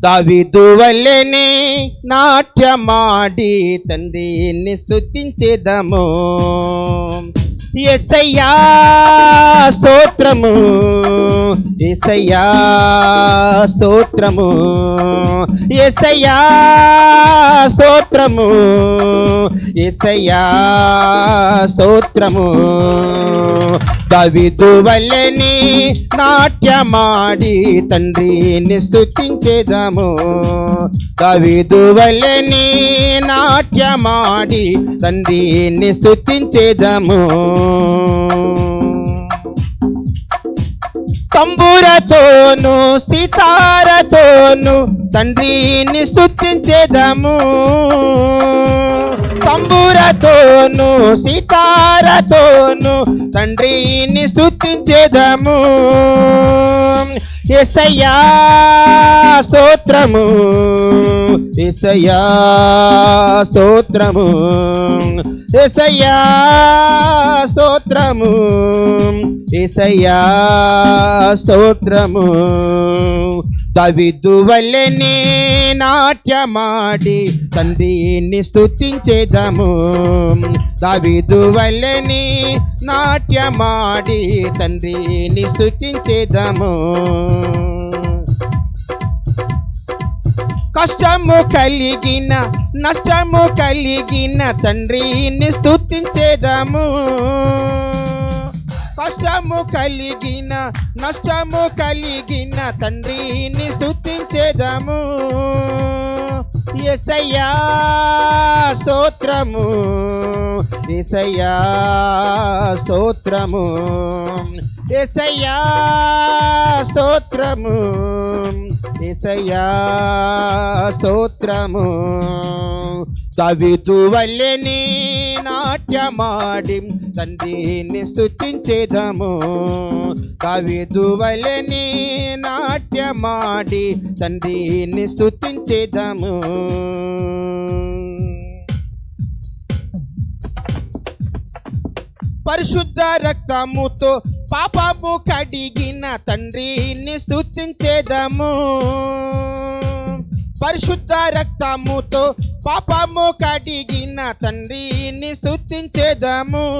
దావిదు వల్లెనే నాట్యమాడి తండ్రిని స్థుతించేదము ఎసయ్యా స్తోత్రము. ఎసయ్యా స్తోత్రము. ఎసయ్యా స్తోత్రము. ఎసయ్యా స్తోత్రము. దావిదు వల్లెని నాట్యమాడి తండ్రిని స్తుతించేదము. దావిదు వల్లెని నాట్యమాడి తండ్రిని స్తుతించేదము. తంబురతోను సితారతోను తండ్రిని స్తుతించేదము. తంబురతోను సితారతోను తండ్రిని స్థుతించేదము ఎసయ్యా స్తోత్రము. ఎసయ్యా స్తోత్రము. ఎసయ్యా స్తోత్రము. ఎసయ్యా స్తోత్రము. దవిదు వల్లనే నాట్యమాడి తండ్రిని స్థుతించేదము దావిదు వల్లనే నాట్యమాడి తండ్రిని స్థుతించేదము కష్టము కలిగిన నష్టము కలిగిన తండ్రిని స్థుతించేదము కష్టము కలిగిన నష్టము కలిగిన తండ్రిని స్థుతించేదము ఎసయ్యా స్తోత్రము. ఎసయ్యా స్తోత్రము. ఎసయ్యా స్తోత్రము. ఎసయ్యా స్తోత్రము. కవితు వల్లెని నాట్యమాడి తండ్రిని స్థుతించేదము కవిదువలని నాట్యమాడి తండ్రిని స్థుతించేదము పరిశుద్ధ రక్తముతో పాపము కడిగిన తండ్రిని స్థుతించేదము పరిశుద్ధ రక్తముతో పాపము కడిగిన తండ్రిని స్థుతించేదము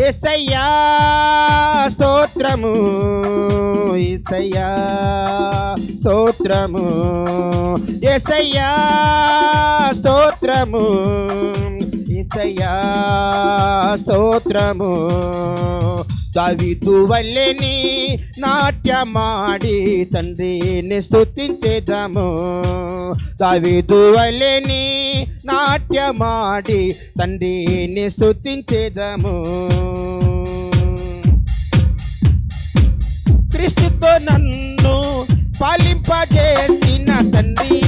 ఎసయ్యా స్తోత్రము. ఎసయ్యా స్తోత్రము. ఎసయ్యా స్తోత్రము. ఎసయ్యా స్తోత్రము. కవితు వల్లెని నాట్యమాడి తండ్రిని స్థుతించేదము కవితు వల్లెని నాట్యమాడి తండ్రిని స్థుతించేదము క్రీస్తుతో నన్ను పాలింపజేసిన తండ్రి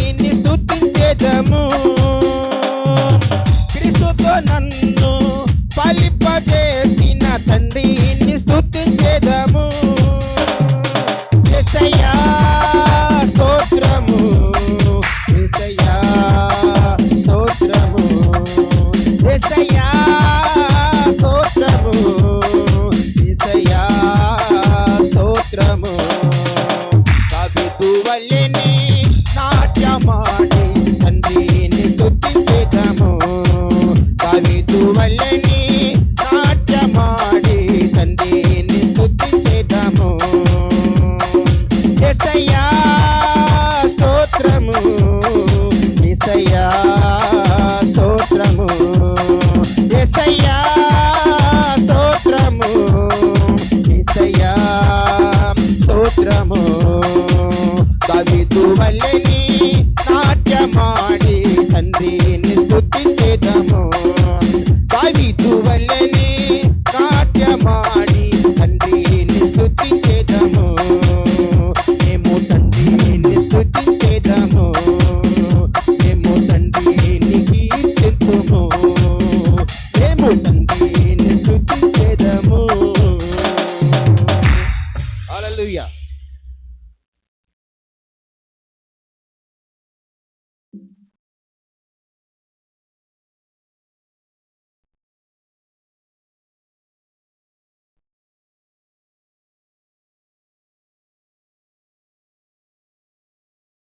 Hallelujah.